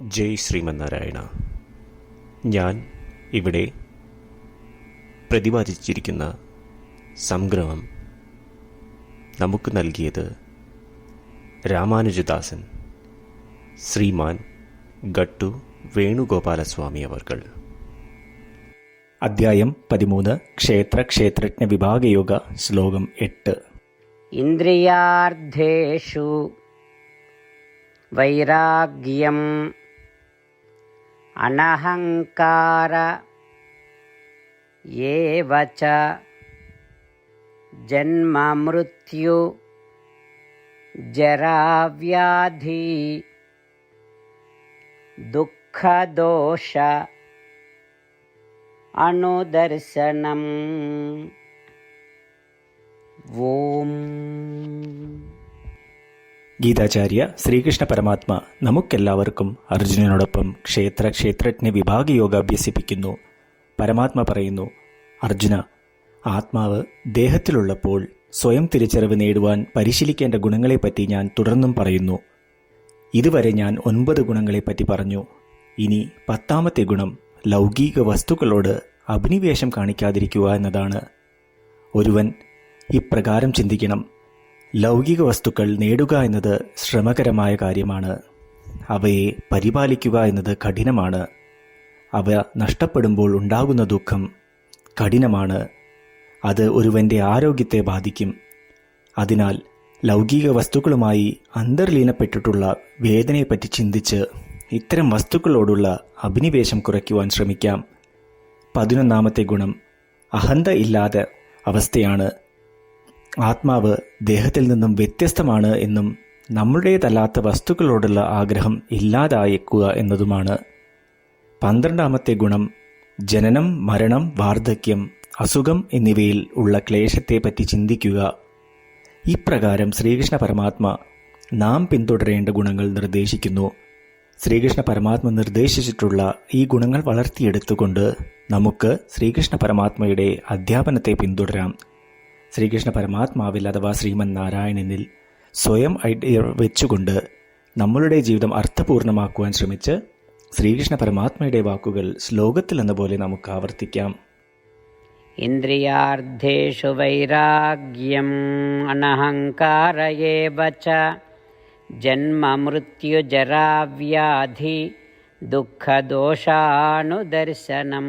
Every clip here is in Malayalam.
ജയ് ശ്രീമന്നാരായണ. ഞാൻ ഇവിടെ പ്രതിപാദിച്ചിരിക്കുന്ന സംഗ്രഹം നമുക്ക് നൽകിയത് രാമാനുജദാസൻ ശ്രീമാൻ ഗട്ടു വേണുഗോപാലസ്വാമി അവർകൾ. അധ്യായം പതിമൂന്ന് ക്ഷേത്ര ക്ഷേത്രജ്ഞ വിഭാഗയോഗ ശ്ലോകം എട്ട്. ഇന്ദ്രിയാർദ്ധേഷു വൈരാഗ്യം अनहङ्कार एव च जन्ममृत्यु जराव्याधि दुःखदोष अनुदर्शनम्। ഓം ഗീതാചാര്യ ശ്രീകൃഷ്ണ പരമാത്മ നമുക്കെല്ലാവർക്കും അർജുനനോടൊപ്പം ക്ഷേത്ര ക്ഷേത്രജ്ഞ വിഭാഗ യോഗ അഭ്യസിപ്പിക്കുന്നു പരമാത്മ പറയുന്നു അർജുന ആത്മാവ് ദേഹത്തിലുള്ളപ്പോൾ സ്വയം തിരിച്ചറിവ് നേടുവാൻ പരിശീലിക്കേണ്ട ഗുണങ്ങളെപ്പറ്റി ഞാൻ തുടർന്നും പറയുന്നു. ഇതുവരെ ഞാൻ ഒൻപത് ഗുണങ്ങളെപ്പറ്റി പറഞ്ഞു. ഇനി പത്താമത്തെ ഗുണം ലൗകിക വസ്തുക്കളോട് അഭിനിവേശം കാണിക്കാതിരിക്കുക എന്നതാണ്. ഒരുവൻ ഇപ്രകാരം ചിന്തിക്കണം. ലൗകിക വസ്തുക്കൾ നേടുക എന്നത് ശ്രമകരമായ കാര്യമാണ്. അവയെ പരിപാലിക്കുക എന്നത് കഠിനമാണ്. അവ നഷ്ടപ്പെടുമ്പോൾ ഉണ്ടാകുന്ന ദുഃഖം കഠിനമാണ്. അത് ഒരുവന്റെ ആരോഗ്യത്തെ ബാധിക്കും. അതിനാൽ ലൗകിക വസ്തുക്കളുമായി അന്തർലീനപ്പെട്ടിട്ടുള്ള വേദനയെപ്പറ്റി ചിന്തിച്ച് ഇത്തരം വസ്തുക്കളോടുള്ള അഭിനിവേശം കുറയ്ക്കുവാൻ ശ്രമിക്കാം. പതിനൊന്നാമത്തെ ഗുണം അഹന്ത ഇല്ലാതെ അവസ്ഥയാണ്. ആത്മാവ് ദേഹത്തിൽ നിന്നും വ്യത്യസ്തമാണ് എന്നും നമ്മുടേതല്ലാത്ത വസ്തുക്കളോടുള്ള ആഗ്രഹം ഇല്ലാതായേക്കുക എന്നതുമാണ്. പന്ത്രണ്ടാമത്തെ ഗുണം ജനനം മരണം വാർദ്ധക്യം അസുഖം എന്നിവയിൽ ഉള്ള ക്ലേശത്തെപ്പറ്റി ചിന്തിക്കുക. ഇപ്രകാരം ശ്രീകൃഷ്ണ പരമാത്മ നാം പിന്തുടരേണ്ട ഗുണങ്ങൾ നിർദ്ദേശിക്കുന്നു. ശ്രീകൃഷ്ണ പരമാത്മ നിർദ്ദേശിച്ചിട്ടുള്ള ഈ ഗുണങ്ങൾ വളർത്തിയെടുത്തുകൊണ്ട് നമുക്ക് ശ്രീകൃഷ്ണ പരമാത്മയുടെ അധ്യാപനത്തെ പിന്തുടരാം. ശ്രീകൃഷ്ണ പരമാത്മാവിൽ അഥവാ ശ്രീമൻ നാരായണനിൽ സ്വയം ഐഡിയ വെച്ചുകൊണ്ട് നമ്മളുടെ ജീവിതം അർത്ഥപൂർണമാക്കുവാൻ ശ്രമിച്ച് ശ്രീകൃഷ്ണ പരമാത്മയുടെ വാക്കുകൾ ശ്ലോകത്തിൽ എന്ന പോലെ നമുക്ക് ആവർത്തിക്കാം. ഇന്ദ്രിയാർദ്ധേഷു വൈരാഗ്യം അനഹങ്കാര ച ജന്മമൃത്യുജരാവ്യാധി ദുഃഖദോഷാണുദർശനം.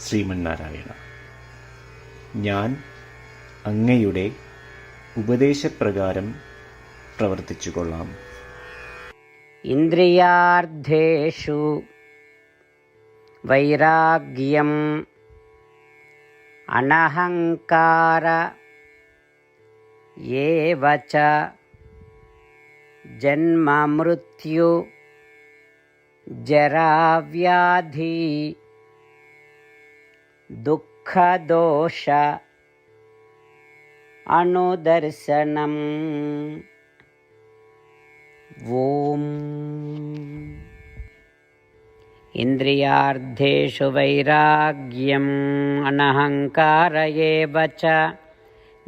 ശ്രീമന്നാരായണ. ഞാൻ അങ്ങയുടെ ഉപദേശപ്രകാരം പ്രവർത്തിച്ചു കൊള്ളാം ഇന്ദ്രിയാർദ്ധേഷു വൈരാഗ്യം അനഹങ്കാര ഏവച ജന്മമൃത്യു ജരാവ്യാധി दुःखदोष अनुदर्शनम्। ॐ इन्द्रियार्थेषु वैराग्यम् अनहङ्कार एव च।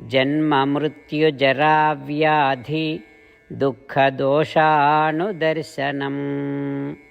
जन्ममृत्युजराव्याधि दुःखदोषानुदर्शनम्